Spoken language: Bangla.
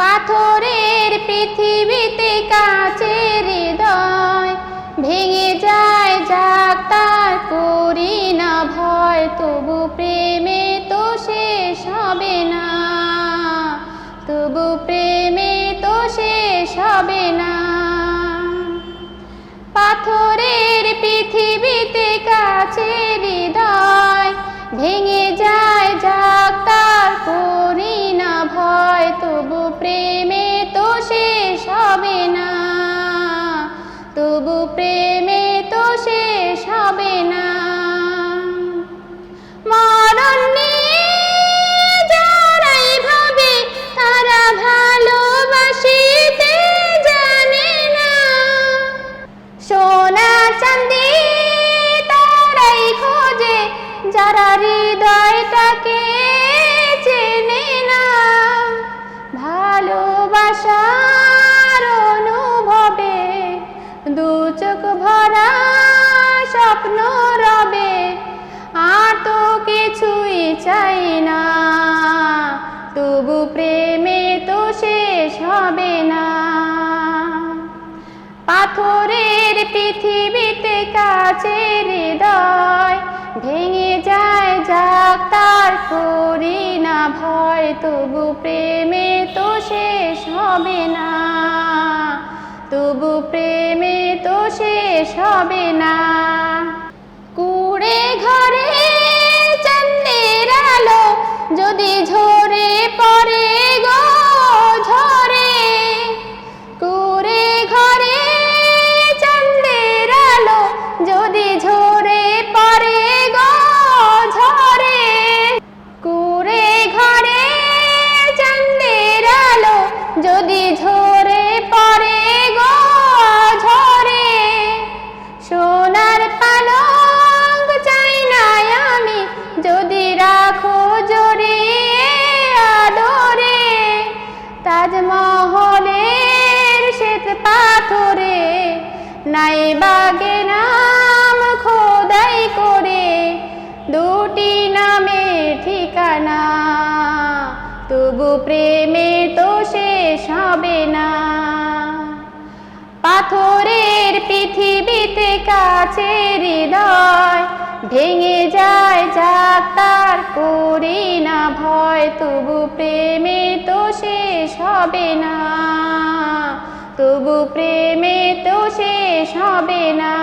পাথরের পৃথিবীতে কাচের হৃদয় ভেঙে যায়, যাক তার করি না ভয়, তবু প্রেমে তো শেষ হবে না। তবু প্রেমে তো শেষ হবে না। পাথরের পৃথিবীতে কাছে হৃদয় ভেঙে যারা হৃদয়টাকে চেনে না। ভালোবাসার অনুভবে দু চোখ ভরা স্বপ্ন রবে, আর তো কিছুই চাই না। তবু প্রেমে তো শেষ হবে না। পাথরের পৃথিবীতে কাছে হৃদয় ভেঙে যাক তার করি না ভয়, তবু প্রেমে তো শেষ হবে না। তবু প্রেমে তো শেষ হবে না। নাই বাগে নাম খোদাই করে, দুটি নামে ঠিকানা। তবু প্রেমে তো শেষ হবে না। পাথরের পৃথিবীতে কাছে হৃদয় ভেঙে যায় যাক তার করি না ভয়, তবু প্রেমে তো শেষ হবে না। তবু প্রেমে তো শেষ হবে না।